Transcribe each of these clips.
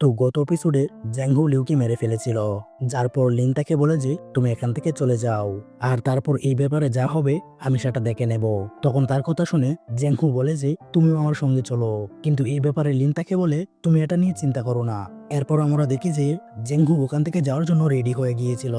তো গত এপিসোডে জ্যাংহু লিউকে মেরে ফেলেছিল, যার পর লিন তাকে বলে যে, তুমি এখান থেকে চলে যাও। আর তারপর এই ব্যাপারে যা হবে, আমি সেটা দেখে নেব। তখন তার কথা শুনে জ্যাংহু বলে যে, তুমিও আমার সঙ্গে চলো। কিন্তু এই ব্যাপারে লিন তাকে বলে, তুমি এটা নিয়ে চিন্তা করো না। এরপর আমরা দেখি যে জেংহু ওখান থেকে যাওয়ার জন্য রেডি হয়ে গিয়েছিল।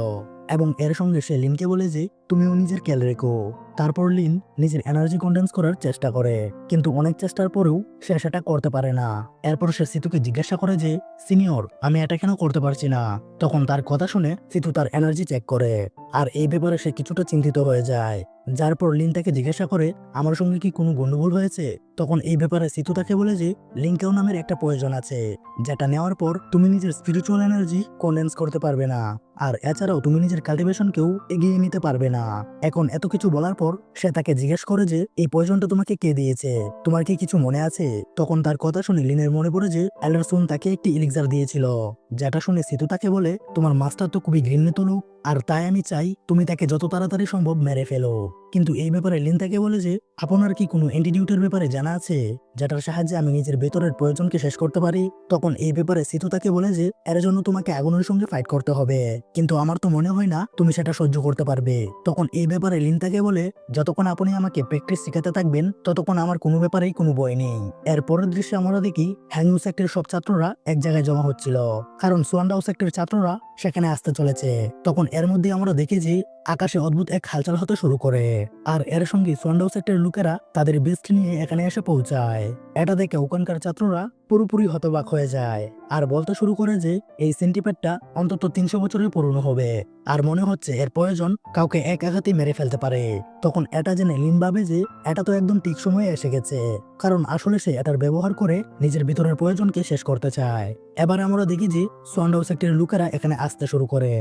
এবং এর সঙ্গে সে লিনকে বলে যে তুমিও নিজের খেয়াল রেখো। তারপর লিন নিজের এনার্জি কন্ডেন্স করার চেষ্টা করে। কিন্তু অনেক চেষ্টার পরেও সে সেটা করতে পারে না। এরপর সে সিতুকে জিজ্ঞাসা করে যে, সিনিয়র, আমি এটা কেন করতে পারছি না? তখন তার কথা শুনে সিতু তার এনার্জি চেক করে। আর এই ব্যাপারে সে কিছুটা চিন্তিত হয়ে যায়। যার পর লিন তাকে জিজ্ঞাসা করে, আমার সঙ্গে কি কোনো গন্ডগোল হয়েছে? তখন এই ব্যাপারে সিতু তাকে বলে যে লিঙ্কেও নামের একটা প্রয়োজন আছে, যেটা নেওয়ার পর তুমি নিজের স্পিরিচুয়াল এনার্জি কন্ডেন্স করতে পারবে না। আর এছাড়াও তুমি নিজের কাল্টিভেশনকেও এগিয়ে নিতে পারবে না। এখন এত কিছু বলার পর সে তাকে জিজ্ঞেস করে যে, এই পয়জনটা তোমাকে কে দিয়েছে? তোমার কি কিছু মনে আছে? তখন তার কথা শুনে লিনের মনে পড়ে যে, অ্যালারসন তাকে একটি ইলিক্সার দিয়েছিল। যেটা শুনে সিতু তাকে বলে, তোমার মাস্টার তো খুবই ঘৃণিত লোক। আর তাই আমি চাই তুমি তাকে যত তাড়াতাড়ি সম্ভব মেরে ফেলো। কিন্তু এই ব্যাপারে লিন তাকে বলে যে, আপনার কি কোনো অ্যান্টিডিউটের ব্যাপারে জানা আছে, যেটার সাহায্যে আমি নিজের ভেতরের প্রয়োজনকে শেষ করতে পারি? তখন এই ব্যাপারে সিতু তাকে বলে যে, এর জন্য তোমাকে আগুনের সঙ্গে ফাইট করতে হবে। কিন্তু আমার তো মনে হয় না তুমি সেটা সহ্য করতে পারবে। তখন এই ব্যাপারে লিন তাকে বলে, যতক্ষণ আপনি আমাকে প্র্যাকটিস শেখাতে থাকবেন, ততক্ষণ আমার কোনো ব্যাপারেই কোনো বই নেই। এর পরের দৃশ্যে আমরা দেখি হ্যাংউ সেক্টরের সব ছাত্ররা এক জায়গায় জমা হচ্ছিল। কারণ সোয়ান্ডাও সেক্টরের ছাত্ররা সেখানে আসতে চলেছে। তখন এর মধ্যে আমরা দেখি যে আকাশে অদ্ভুত এক হালচাল হতে শুরু করে। আর এর সঙ্গে সন্ডাউ সেক্টরের লোকেরা তাদের বেস্ট নিয়ে এখানে এসে পৌঁছায়। এটা দেখে ওখানকার ছাত্ররা পুরোপুরি হতবাক হয়ে যায়। আর বলতে শুরু করে যে এই সেন্টিপেটটা অন্তত তিনশো বছরের পুরনো হবে। আর মনে হচ্ছে এর প্রয়োজন কাউকে এক আঘাতে মেরে ফেলতে পারে। তখন এটা জেনে লিন ভাবে যে এটা তো একদম ঠিক সময়ে এসে গেছে, কারণ আসলে সে এটার ব্যবহার করে নিজের ভিতরের প্রয়োজনকে শেষ করতে চায়। এবার আমরা দেখি যে সোয়ান্ডাও সেক্টরের লোকেরা এখানে আসতে শুরু করে,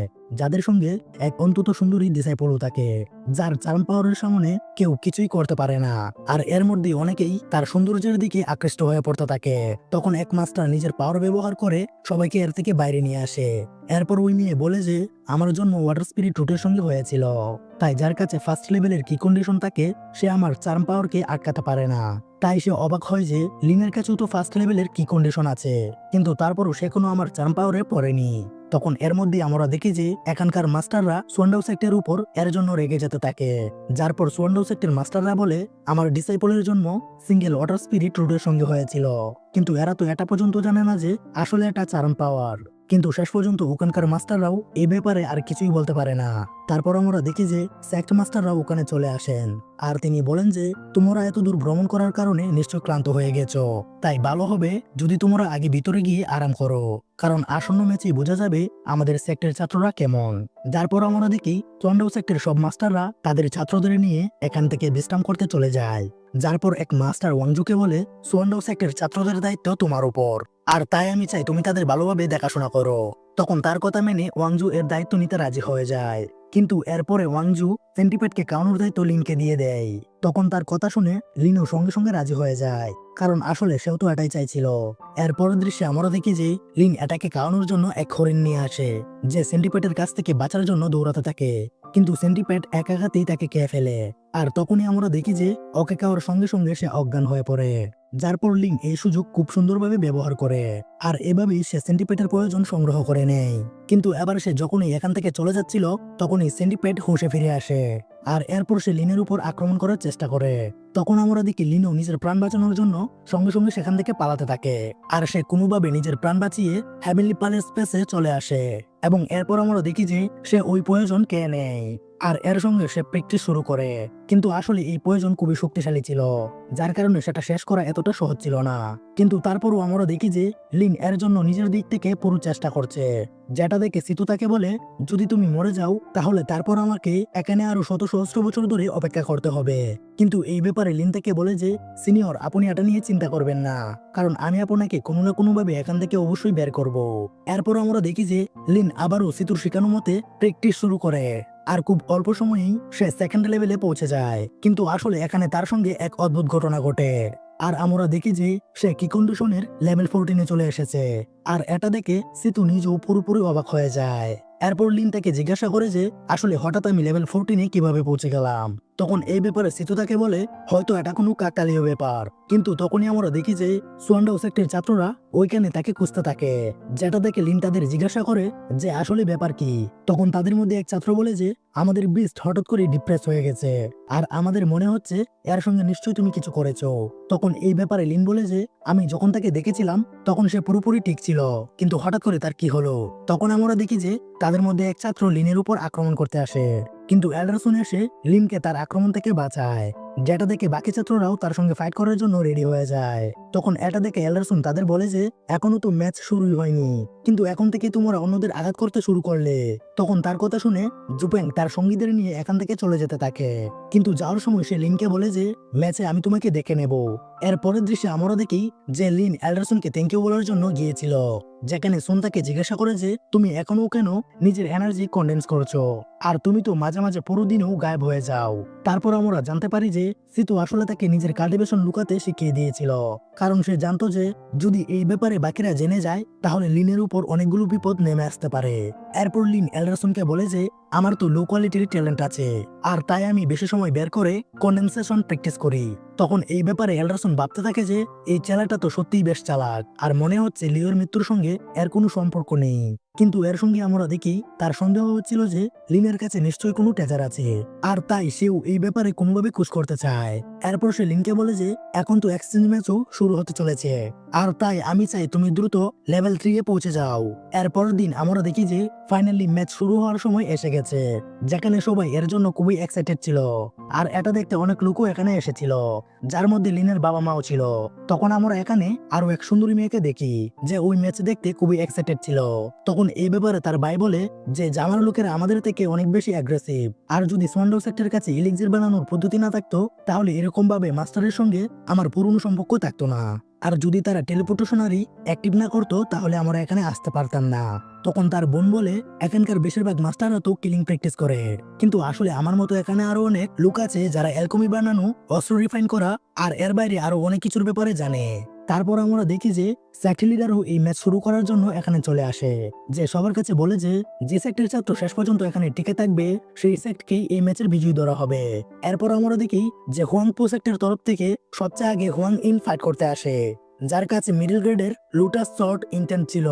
যাদের সঙ্গে এক অন্তত সুন্দরী ডিসাইপল থাকে, যার চার্ম পাওয়ারের সামনে কেউ কিছুই করতে পারে না, আর এর মধ্যে অনেকেই তার সৌন্দর্যের দিকে আকৃষ্ট হয়ে পড়তে থাকে। তখন এক মাস্টার নিজের পাওয়ার ব্যবহার করে সবাইকে এর থেকে বাইরে নিয়ে আসে। এরপর ওই মেয়ে বলে যে, আমার জন্য ওয়াটার স্পিরিট রুটের সঙ্গে হয়েছিল। তাই যার কাছে ফার্স্ট লেভেলের কি কন্ডিশন থাকে, সে আমার চার্ম পাওয়ারকে আটকাতে পারে না। তাই সে অবাক হয় যে, লিনের কাছেও তো ফার্স্ট লেভেলের কি কন্ডিশন আছে। কিন্তু তারপরও সে কোনো আমার চার্ম পাওয়ারে পড়েনি। তখন এর মধ্যে আমরা দেখি যে, এখানকার মাস্টাররা সোয়ান্ডাউ সেক্টের উপর এর জন্য রেগে যেতে থাকে। যার পর সোয়ান্ডাউ সেক্টের মাস্টাররা বলে, আমার ডিসাইপলের জন্য সিঙ্গেল ওয়াটার স্পিরিট রুটের সঙ্গে হয়েছিল। কিন্তু এরা তো এটা পর্যন্ত জানে না যে, আসলে এটা চারণ পাওয়ার কিন্তু শেষ পর্যন্ত ওখানকার মাস্টাররাও এ ব্যাপারে আর কিছুই বলতে পারে না। তারপর আমরা দেখি যে স্যাক্ট মাস্টাররাও ওখানে চলে আসেন। আর তিনি বলেন যে, তোমরা এত দূর ভ্রমণ করার কারণে নিশ্চয় ক্লান্ত হয়ে গেছো। তাই ভালো হবে যদি তোমরা আগে ভিতরে গিয়ে আরাম করো। কারণ আসন্ন ম্যাচেই বোঝা যাবে আমাদের সেক্টরের ছাত্ররা কেমন। যারপর আমরা দেখি চন্ডাও সেক্টরের সব মাস্টাররা তাদের ছাত্রদের নিয়ে এখান থেকে বিশ্রাম করতে চলে যায়। যার পর এক মাস্টার ওয়াংজুকে বলে সুয়ান্ডাও সেক্টরের ছাত্রদের দায়িত্ব তোমার উপর। আর তাই আমি চাই তুমি তাদের ভালোভাবে দেখাশোনা করো। তখন তার কথা মেনে ওয়াংজু এর দায়িত্ব নিতে রাজি হয়ে যায়। কিন্তু এরপরে ওয়াংজু সেন্টিপেটকে কাউনোর দায়িত্ব লিনকে দিয়ে দেয়। তখন তার কথা শুনে লিনও সঙ্গে সঙ্গে রাজি হয়ে যায়, কারণ আসলে সেও তো এটাই চাইছিল। এরপরের দৃশ্যে আমরা দেখি যে লিন এটাকে কাউনোর জন্য এক হরিণ নিয়ে আসে, যে সেন্টিপেটের কাছ থেকে বাঁচার জন্য দৌড়াতে থাকে। কিন্তু সেন্টিপেট এক আঘাতেই তাকে খেয়ে ফেলে, আর তখনই আমরা দেখি যে ওকে খাওয়ার সঙ্গে সঙ্গে সে অজ্ঞান হয়ে পড়ে। যার পর লিং এই সুযোগ খুব সুন্দরভাবে ব্যবহার করে আর এভাবেই সে সেন্টিপেটের প্রয়োজন সংগ্রহ করে নেয়। কিন্তু এবার সে যখনই এখান থেকে চলে যাচ্ছিল, তখনই সেন্টিপেট হুঁশে ফিরে আসে আর এরপর সে লিনের উপর আক্রমণ করার চেষ্টা করে। তখন আমরা দেখি লিনো নিজের প্রাণ বাঁচানোর জন্য সঙ্গে সঙ্গে সেখান থেকে পালাতে থাকে। আর সে কোনোভাবে নিজের প্রাণ বাঁচিয়ে হ্যামিলি পালের স্পেসে চলে আসে। এবং এরপর আমরা দেখি যে সে ওই প্রয়োজন কে নেয়। আর এর সঙ্গে সে প্র্যাকটিস শুরু করে। কিন্তু আসলে এই প্রয়োজন খুবই শক্তিশালী ছিল। যার কারণে সেটা শেষ করা এতটা সহজ ছিল না। কিন্তু তারপরও আমরা দেখি যে লিন এর জন্য নিজের দিক থেকে পুরো চেষ্টা করছে। যেটা দেখে সিতু তাকে বলে, যদি তুমি মরে যাও, তাহলে তারপর আমাকে এখানে আরও শত সহস্র বছর ধরে অপেক্ষা করতে হবে। কিন্তু এই ব্যাপারে লিন তাকে বলে যে, সিনিয়র, আপনি এটা নিয়ে চিন্তা করবেন না। কারণ আমি আপনাকে কোনো না কোনো ভাবে এখান থেকে অবশ্যই বের করব। এরপর আমরা দেখি যে লিন আবারও সিতুর শেখানো মতে প্র্যাকটিস শুরু করে। আর খুব অল্প সময়েই সে সেকেন্ড লেভেলে পৌঁছে যায়। কিন্তু আসলে এখানে তার সঙ্গে এক অদ্ভুত ঘটনা ঘটে। আর আমরা দেখি যে সে কি কন্ডিশনের লেভেল ফোরটিনে চলে এসেছে। আর এটা দেখে সিতু নিজেও পুরোপুরি অবাক হয়ে যায়। এরপর লিন তাকে জিজ্ঞাসা করে যে, আসলে হঠাৎ আমি লেভেল ফোরটিনে কীভাবে পৌঁছে গেলাম? তখন এই ব্যাপারে সিতু তাকে বলে, হয়তো এটা কোনো কাকতালীয় ব্যাপার। কিন্তু তখনই আমরা দেখি যে, সোয়ান্ডাও সেক্টরের ছাত্ররা ওইখানে তাকে খুঁজতে থাকে, যেটা দেখে লিন তাদের জিজ্ঞাসা করে যে, আসলে ব্যাপার কি? তখন তাদের মধ্যে এক ছাত্র বলে যে, আমাদের বিস্ট হঠাৎ করে ডিপ্রেস হয়ে গেছে। আর আমাদের মনে হচ্ছে এর সঙ্গে নিশ্চয়ই তুমি কিছু করেছ। তখন এই ব্যাপারে লিন বলে যে, আমি যখন তাকে দেখেছিলাম, তখন সে পুরোপুরি ঠিক ছিল, কিন্তু হঠাৎ করে তার কি হলো? তখন আমরা দেখি যে তাদের মধ্যে এক ছাত্র লিনের উপর আক্রমণ করতে আসে। কিন্তু অ্যান্ডারসন এসে লিনকে তার আক্রমণ থেকে বাঁচায়। যেটা দেখে বাকি ছাত্ররাও তার সঙ্গে ফাইট করার জন্য রেডি হয়ে যায়। তখন এটা দেখে অ্যান্ডারসন তাদের বলে যে, এখনও তো ম্যাচ শুরুই হয়নি। কিন্তু এখন থেকে তোমরা অন্যদের আঘাত করতে শুরু করলে। তখন তার কথা শুনে জুপেং তার সঙ্গীদের নিয়ে এখান থেকে চলে যেতে থাকে। কিন্তু যাওয়ার সময় সে লিনকে বলে যে, ম্যাচে আমি তোমাকে দেখে নেব। এর পরের দৃশ্যে আমরা দেখি যে, লিন অ্যান্ডারসনকে থ্যাংক ইউ বলার জন্য গিয়েছিল। যেখানে সোন তাকে জিজ্ঞাসা করে যে, তুমি এখনও কেন নিজের এনার্জি কন্ডেন্স করছ? আর তুমি তো মাঝে মাঝে পুরো দিনও গায়েব হয়ে যাও। তারপর আমরা জানতে পারি যে, সিতু আসলে তাকে নিজের কাল্টিভেশন লুকাতে শিখিয়ে দিয়েছিল। কারণ সে জানতো যে, যদি এই ব্যাপারে বাকিরা জেনে যায়, তাহলে লিনের উপর অনেকগুলো বিপদ নেমে আসতে পারে। এরপর লিন এল্ডারসনকে বলে যে আমার তো লো কোয়ালিটির ট্যালেন্ট আছে, আর তাই আমি বেশি সময় বের করে কন্ডেনসেশন প্র্যাকটিস করি। তখন এই ব্যাপারে এল্ডারসন ভাবতে থাকে যে, এই ছেলেটা তো সত্যিই বেশ চালাক, আর মনে হচ্ছে লিওর মৃত্যুর সঙ্গে এর কোনো সম্পর্ক নেই। কিন্তু এর সঙ্গে আমরা দেখি, তার সন্দেহ হচ্ছিল যে, লিনের কাছে নিশ্চয়ই কোনো ট্রেজার আছে, আর তাই সেও এই ব্যাপারে কোনোভাবে খুশ করতে চায়। এরপর সে লিনকে বলে যে, এখন তো এক্সচেঞ্জ ম্যাচও শুরু হতে চলেছে। আর তাই আমি চাই তুমি দ্রুত লেভেল থ্রি এ পৌঁছে যাও। এরপর দিন আমরা দেখি যে ফাইনালি ম্যাচ শুরু হওয়ার সময় এসে গেছে, যেখানে সবাই এর জন্য খুবই এক্সাইটেড ছিল। আর এটা দেখতে অনেক লোকও এখানে এসেছিল, যার মধ্যে লিনের বাবা মাও ছিল। তখন আমরা এখানে আরও এক সুন্দরী মেয়েকে দেখি, যে ওই ম্যাচ দেখতে খুবই এক্সাইটেড ছিল। তখন এই ব্যাপারে তার ভাই বলে যে, জামার লোকেরা আমাদের থেকে অনেক বেশি অ্যাগ্রেসিভ আর যদি সোয়ান্ডো সেক্টরের কাছে ইলেকজির বানানোর পদ্ধতি না থাকতো, তাহলে এরকম ভাবে মাস্টারের সঙ্গে আমার পুরনো সম্পর্ক থাকতো না। আর যদি তারা টেলিপোর্টেশনারি অ্যাক্টিভ না করতো, তাহলে আমরা এখানে আসতে পারতাম না। তখন তার বোন বলে, এখানকার বেশিরভাগ মাস্টাররা তো কিলিং প্র্যাকটিস করে। কিন্তু আসলে আমার মতো এখানে আরও অনেক লোক আছে যারা অ্যালকমি বানানো, অস্ত্র রিফাইন করা, আর এর বাইরে আরও অনেক কিছুর ব্যাপারে জানে। তারপর আমরা দেখি যে সেক্টর লিডারও এই ম্যাচ শুরু করার জন্য এখানে চলে আসে। যে সবার কাছে বলে যে যে সেক্টরের ছাত্র শেষ পর্যন্ত এখানে টিকে থাকবে, সেই সেক্টকেই এই ম্যাচের বিজয়ী ধরা হবে। এরপর আমরা দেখি যে হোয়াং পো সেক্টরের তরফ থেকে সবচেয়ে আগে হোয়াং ইন ফাইট করতে আসে, যার কাছে মিডল গ্রেডের লুটাস শর্ট ইন্টেন্ট ছিল।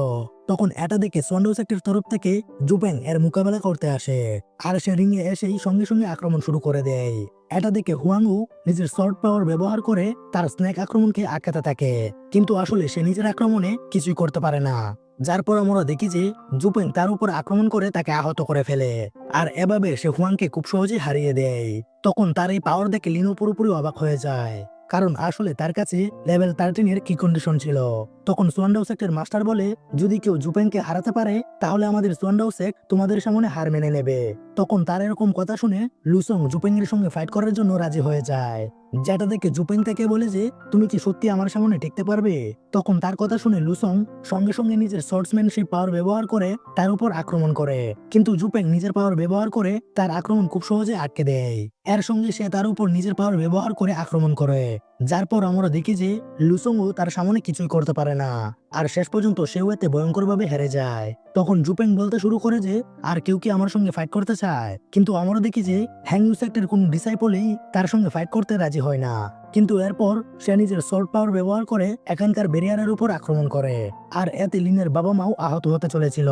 তখন এটা দেখে সোয়ান্ডো সেক্টর তরফ থেকে জুপেং এর মোকাবেলা করতে আসে, আর সে রিংয়ে এসেই সঙ্গে সঙ্গে আক্রমণ শুরু করে দেয়। এটা দেখে হুয়াংউ নিজের শর্ট পাওয়ার ব্যবহার করে তার স্নেক আক্রমণকে আটকাতে থাকে। কিন্তু আসলে সে নিজের আক্রমণে কিছুই করতে পারে না। যার পর আমরা দেখি যে জুপেন তার উপর আক্রমণ করে তাকে আহত করে ফেলে। আর এভাবে সে হুয়াংকে খুব সহজে হারিয়ে দেয়। তখন তার এই পাওয়ার দেখে লিনো পুরোপুরি অবাক হয়ে যায়। কারণ আসলে তার কাছে লেভেল থার্টিনের কি কন্ডিশন ছিল? তখন সোয়ান্ডাও সেক্টের মাস্টার বলে, যদি কেউ জুপেনকে হারাতে পারে, তাহলে আমাদের সোয়ান্ডাও সেক তোমাদের সামনে হার মেনে নেবে। তখন তার এরকম কথা শুনে লুসং জুপেংয়ের সঙ্গে ফাইট করার জন্য রাজি হয়ে যায়। যেটা দেখে জুপেং তাকে বলে যে, তুমি কি সত্যি আমার সামনে টিকতে পারবে? তখন তার কথা শুনে লুসং সঙ্গে সঙ্গে নিজের শর্টসম্যানশিপ পাওয়ার ব্যবহার করে তার উপর আক্রমণ করে। কিন্তু জুপেং নিজের পাওয়ার ব্যবহার করে তার আক্রমণ খুব সহজে আটকে দেয়। এর সঙ্গে সে তার উপর নিজের পাওয়ার ব্যবহার করে আক্রমণ করে। যার পর আমরা দেখি যে, লুসংও তার সামনে কিছুই করতে পারে না। আর শেষ পর্যন্ত সেও এতে ভয়ঙ্করভাবে হেরে যায়। তখন জুপেং বলতে শুরু করে যে, আর কেউ কি আমার সঙ্গে ফাইট করতে চায়? কিন্তু আমরা দেখি যে হ্যাং সেক্টরের কোন ডিসাইপলই তার সঙ্গে ফাইট করতে রাজি হয় না। কিন্তু এরপর সে নিজের শর্ট পাওয়ার ব্যবহার করে এখানকার বেরিয়ারের উপর আক্রমণ করে। আর এতে লিনের বাবা মাও আহত হতে চলেছিল,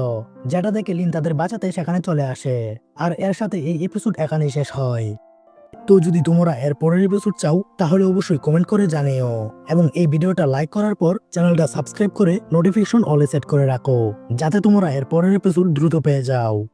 যেটা দেখে লিন তাদের বাঁচাতে সেখানে চলে আসে। আর এর সাথে এই এপিসোড এখানেই শেষ হয়। তো যদি তোমরা এর পরের এপিসোড চাও, তাহলে অবশ্যই কমেন্ট করে জানিও। এবং এই ভিডিওটা লাইক করার পর চ্যানেলটা সাবস্ক্রাইব করে নোটিফিকেশন অলে সেট করে রাখো, যাতে তোমরা এর পরের এপিসোড দ্রুত পেয়ে যাও।